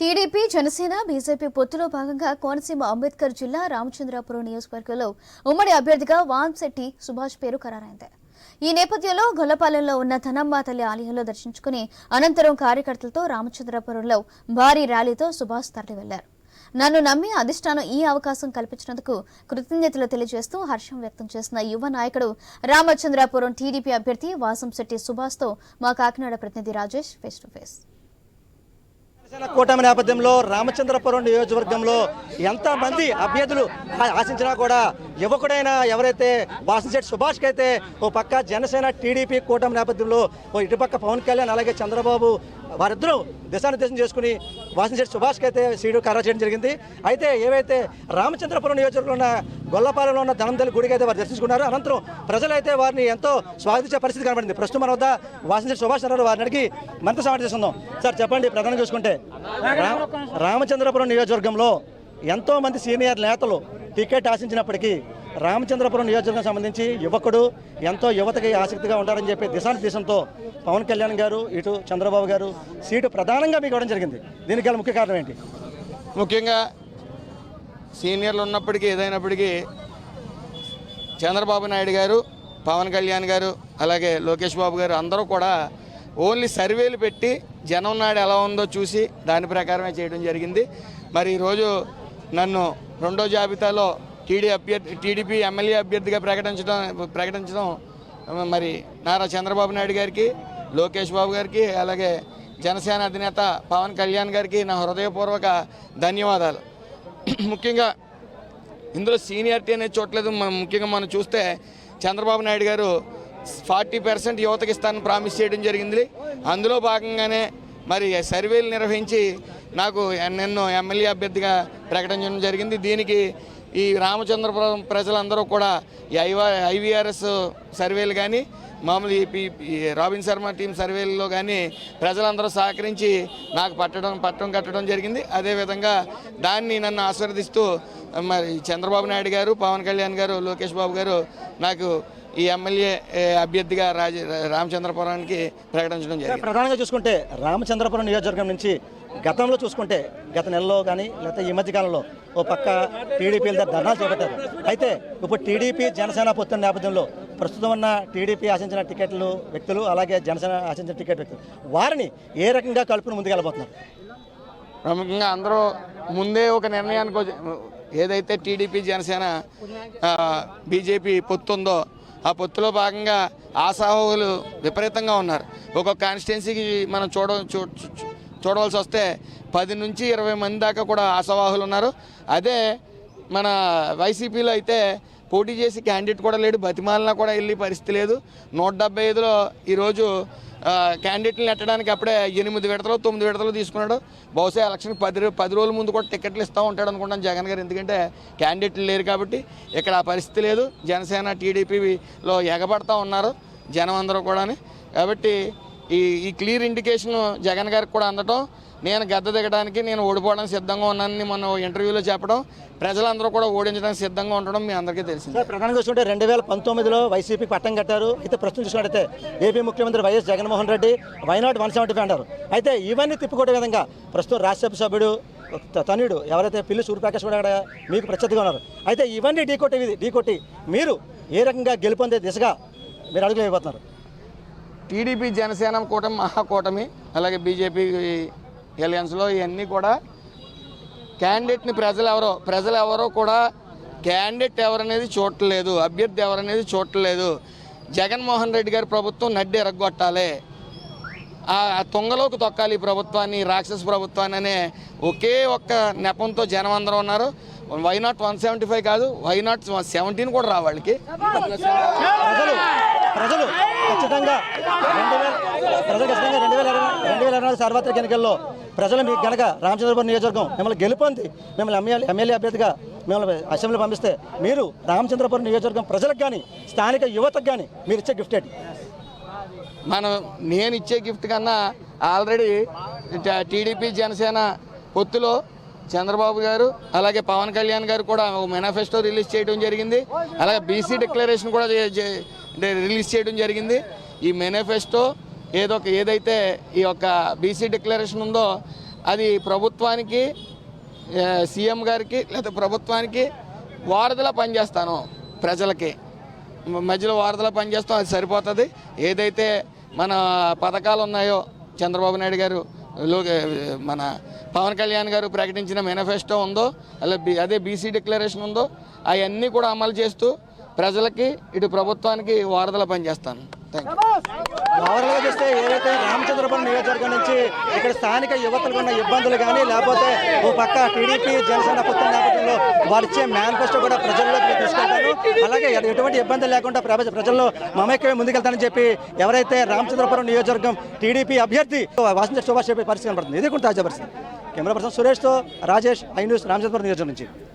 TDP Janasena BJP పొత్తులో భాగంగా కోనసీమ అంబేద్కర్ జిల్లా రామచంద్రాపురం నియోజకవర్గంలో ఉమ్మడి అభ్యర్థిగా వాన్శెట్టి సుభాష్ పేరు ఖరారైంది. ఈ నేపథ్యంలో గొల్లపాలెంలో ఉన్న ధనమ్మ తల్లి ఆలయంలో దర్శించుకుని అనంతరం కార్యకర్తలతో రామచంద్రాపురంలో భారీ ర్యాలీతో సుభాష్ తరలి వెళ్ళారు నన్ను నమ్మి అధిష్టానం ఈ అవకాశం కల్పించినందుకు కృతజ్ఞతలు తెలియజేస్తూ హర్షం వ్యక్తం చేసిన యువ నాయకుడు రామచంద్రాపురం టీడీపీ అభ్యర్థి వాసంశెట్టి సుభాష్తో మా కాకినాడ ప్రతినిధి రాజేష్ ఫేస్ టు ఫేస్ కూటమి నేపథ్యంలో రామచంద్రపురం నియోజకవర్గంలో ఎంతమంది అభ్యర్థులు ఆశించినా కూడా యువకుడైన ఎవరైతే వాసంశెట్టి సుభాష్కి అయితే ఓ పక్క జనసేన టీడీపీ కూటమి నేపథ్యంలో ఓ ఇటుపక్క పవన్ కళ్యాణ్ అలాగే చంద్రబాబు వారిద్దరూ దిశానిర్దేశం చేసుకుని వాసంశెట్టి సుభాష్కి అయితే సీటు ఖరారు చేయడం జరిగింది. అయితే ఏవైతే రామచంద్రపురం నియోజకవర్గంలో ఉన్న గొల్లపాలెంలో ఉన్న ధనందలి గుడికి అయితే వారు దర్శించుకున్నారు. అనంతరం ప్రజలైతే వారిని ఎంతో స్వాగతించే పరిస్థితి కనబడింది. ప్రస్తుతం మన వద్ద వాసంశెట్టి సుభాష్ ఉన్నారు వారిని అడిగి మనతో సమావేశం సార్ చెప్పండి ప్రధానంగా చూసుకుంటే రామచంద్రపురం నియోజకవర్గంలో ఎంతోమంది సీనియర్ నేతలు టికెట్ ఆశించినప్పటికీ రామచంద్రపురం నియోజకవర్గం సంబంధించి యువకుడు ఎంతో యువతకి ఆసక్తిగా ఉంటారని చెప్పి దిశానిర్దేశంతో పవన్ కళ్యాణ్ గారు ఇటు చంద్రబాబు గారు సీటు ప్రధానంగా మీకు ఇవ్వడం జరిగింది. దీనికి గల ముఖ్య కారణం ఏంటి? ముఖ్యంగా సీనియర్లు ఉన్నప్పటికీ ఏదైనప్పటికీ చంద్రబాబు నాయుడు గారు పవన్ కళ్యాణ్ గారు అలాగే లోకేష్ బాబు గారు అందరూ కూడా ఓన్లీ సర్వేలు పెట్టి జనం నాడు ఎలా ఉందో చూసి దాని ప్రకారమే చేయడం జరిగింది. మరి ఈరోజు నన్ను రెండో జాబితాలో టీడీ అభ్యర్థి టీడీపీ ఎమ్మెల్యే అభ్యర్థిగా ప్రకటించడం ప్రకటించడం మరి నారా చంద్రబాబు నాయుడు గారికి లోకేష్ బాబు గారికి అలాగే జనసేన అధినేత పవన్ కళ్యాణ్ గారికి నా హృదయపూర్వక ధన్యవాదాలు. ముఖ్యంగా ఇందులో సీనియారిటీ అనేది చూడలేదు మనం ముఖ్యంగా మనం చూస్తే చంద్రబాబు నాయుడు గారు ఫార్టీ పర్సెంట్ యువతకి ఇస్తానని ప్రామిస్ చేయడం జరిగింది. అందులో భాగంగానే మరి సర్వేలు నిర్వహించి నాకు నిన్ను ఎమ్మెల్యే అభ్యర్థిగా ప్రకటించడం జరిగింది. దీనికి ఈ రామచంద్రపురం ప్రజలందరూ కూడా ఈ ఐవా ఐవీఆర్ఎస్ సర్వేలు కానీ మామూలు ఈ రాబిన్ శర్మ టీం సర్వేల్లో కానీ ప్రజలందరూ సహకరించి నాకు పట్టడం పట్టడం కట్టడం జరిగింది. అదేవిధంగా దాన్ని నన్ను ఆశీర్వదిస్తూ మరి చంద్రబాబు నాయుడు గారు పవన్ కళ్యాణ్ గారు లోకేష్ బాబు గారు నాకు ఈ ఎమ్మెల్యే అభ్యర్థిగా రాజ రామచంద్రపురానికి ప్రకటించడం జరిగింది. ప్రధానంగా చూసుకుంటే రామచంద్రపురం నియోజకవర్గం నుంచి గతంలో చూసుకుంటే గత నెలలో కానీ లేకపోతే ఈ మధ్యకాలంలో ఓ పక్క టీడీపీ ధర్నాలు చేపట్టారు. అయితే ఇప్పుడు టీడీపీ జనసేన పొత్తున్న నేపథ్యంలో ప్రస్తుతం ఉన్న టీడీపీ ఆశించిన టికెట్లు వ్యక్తులు అలాగే జనసేన ఆశించిన టికెట్ వ్యక్తులు వారిని ఏ రకంగా కలుపుని ముందుకెళ్ళబోతున్నారు? ప్రముఖంగా అందరూ ముందే ఒక నిర్ణయానికి ఏదైతే టీడీపీ జనసేన బీజేపీ పొత్తు ఉందో ఆ పొత్తులో భాగంగా ఆశాహులు విపరీతంగా ఉన్నారు. ఒక్కొక్క కాన్స్టిట్యున్సీకి మనం చూడ చూ- చూడవలసి వస్తే పది నుంచి ఇరవై మంది దాకా కూడా ఆశావాహులు ఉన్నారు. అదే మన వైసీపీలో అయితే పోటీ చేసి క్యాండిడేట్ కూడా లేడు. బతిమాలన కూడా వెళ్ళే పరిస్థితి లేదు. నూట డెబ్బై ఐదులో ఈరోజు ఆ, క్యాండిడేట్లు నెట్టడానికి అప్పుడే ఎనిమిది విడతలు తొమ్మిది విడతలు తీసుకున్నాడు. బహుశా ఎలక్షన్ పది పది రోజుల ముందు కూడా టికెట్లు ఇస్తూ ఉంటాడు అనుకుంటాను జగన్ గారు. ఎందుకంటే క్యాండిడేట్లు లేరు కాబట్టి ఇక్కడ ఆ పరిస్థితి లేదు. జనసేన టీడీపీలో ఎగబడతా ఉన్నారు జనం అందరూ కూడా కాబట్టి ఈ ఈ క్లియర్ ఇండికేషన్ జగన్ గారికి కూడా అందటం. నేను గద్ద దిగడానికి నేను ఓడిపోవడానికి సిద్ధంగా ఉన్నానని మొన్న ఇంటర్వ్యూలో చెప్పడం. ప్రజలందరూ కూడా ఓడించడానికి సిద్ధంగా ఉండడం మీ అందరికీ తెలిసింది. ప్రధానంగా చూసుకుంటే రెండు వేల పంతొమ్మిదిలో వైసీపీకి పట్టం కట్టారు. అయితే ప్రస్తుతం చూసినట్టయితే ఏపీ ముఖ్యమంత్రి YS Jaganmohan Reddy why not one seventy అన్నారు అయితే ఇవన్నీ తిప్పుకోవడం విధంగా ప్రస్తుతం రాజ్యసభ సభ్యుడు తనయుడు ఎవరైతే పిల్లి సూర్యప్రకాష్ కూడా అక్కడ మీకు ప్రత్యర్థిగా ఉన్నారు. అయితే ఇవన్నీ ఢీకొట్టి ఢీకొట్టి మీరు ఏ రకంగా గెలుపొందే దిశగా మీరు అడుగులు వేయబోతున్నారు? టీడీపీ జనసేన కూటమి మహాకూటమి అలాగే బీజేపీ ఎలియన్స్లో ఇవన్నీ కూడా క్యాండిడేట్ని ప్రజలు ఎవరో ప్రజలు ఎవరో కూడా క్యాండిడేట్ ఎవరనేది చూడట్లేదు అభ్యర్థి ఎవరనేది చూడట్లేదు. జగన్మోహన్ రెడ్డి గారి ప్రభుత్వం నడ్డి ఎరగొట్టాలి. ఆ తుంగలోకి తొక్కాలి ఈ ప్రభుత్వాన్ని రాక్షస ప్రభుత్వాన్ని అనే ఒకే ఒక్క నెపంతో జనం అందరూ ఉన్నారు. Why not one seventy five కాదు వై నాట్ సెవెంటీన్ కూడా రా వాళ్ళకి. ప్రజలు ఖచ్చితంగా రెండు వేల ప్రజలు ఖచ్చితంగా రెండు వేల ఇరవై రెండు వేల ఇరవై నాలుగు సార్వత్రిక ఎన్నికల్లో ప్రజలు మీకు గనక రామచంద్రపురం నియోజకవర్గం మిమ్మల్ని గెలుపొంది మిమ్మల్ని ఎమ్మెల్యే ఎమ్మెల్యే అభ్యర్థిగా మిమ్మల్ని అసెంబ్లీ పంపిస్తే మీరు రామచంద్రపురం నియోజకవర్గం ప్రజలకు కానీ స్థానిక యువతకు కానీ మీరు ఇచ్చే గిఫ్ట్ ఏంటి? మనం నేను ఇచ్చే గిఫ్ట్ కన్నా ఆల్రెడీ టీడీపీ జనసేన పొత్తులో చంద్రబాబు గారు అలాగే పవన్ కళ్యాణ్ గారు కూడా ఒక మేనిఫెస్టో రిలీజ్ చేయడం జరిగింది. అలాగే బీసీ డిక్లరేషన్ కూడా చే- రిలీజ్ చేయడం జరిగింది. ఈ మేనిఫెస్టో ఏదో ఒక ఏదైతే ఈ యొక్క బీసీ డిక్లరేషన్ ఉందో అది ప్రభుత్వానికి సీఎం గారికి లేదా ప్రభుత్వానికి వారధిలా పనిచేస్తాను ప్రజలకి. మధ్యలో వారధిలా పనిచేస్తాం అది సరిపోతుంది. ఏదైతే మన పథకాలు ఉన్నాయో చంద్రబాబు నాయుడు గారు మన పవన్ కళ్యాణ్ గారు ప్రకటించిన మేనిఫెస్టో ఉందో అలా అదే బీసీ డిక్లరేషన్ ఉందో అవన్నీ కూడా అమలు చేస్తూ ప్రజలకి ఇటు ప్రభుత్వానికి వారధిలా పనిచేస్తాను. థ్యాంక్ యూ ఓవరాల్గా చూస్తే ఏదైతే రామచంద్రపురం నియోజకవర్గం నుంచి ఇక్కడ స్థానిక యువతలకు ఉన్న ఇబ్బందులు కానీ లేకపోతే ఓ పక్క టీడీపీ జనసేన పుత్ర నేపథ్యంలో వారు ఇచ్చే మేనిఫెస్టో కూడా ప్రజల్లోకి తీసుకెళ్తాను. అలాగే ఎటువంటి ఇబ్బందులు లేకుండా ప్రజ- ప్రజల్లో మమైక్యమే ముందుకెళ్తానని చెప్పి ఎవరైతే రామచంద్రపురం నియోజకవర్గం టీడీపీ అభ్యర్థి వాసించ శుభాష్ చెప్పే పరిస్థితి కనబడుతుంది. ఇది కూడా తాజా పరిస్థితి. కెమెరా పర్సన్ సురేష్తో రాజేష్ ఐ న్యూస్ రామచంద్రపురం నియోజకవర్గం నుంచి.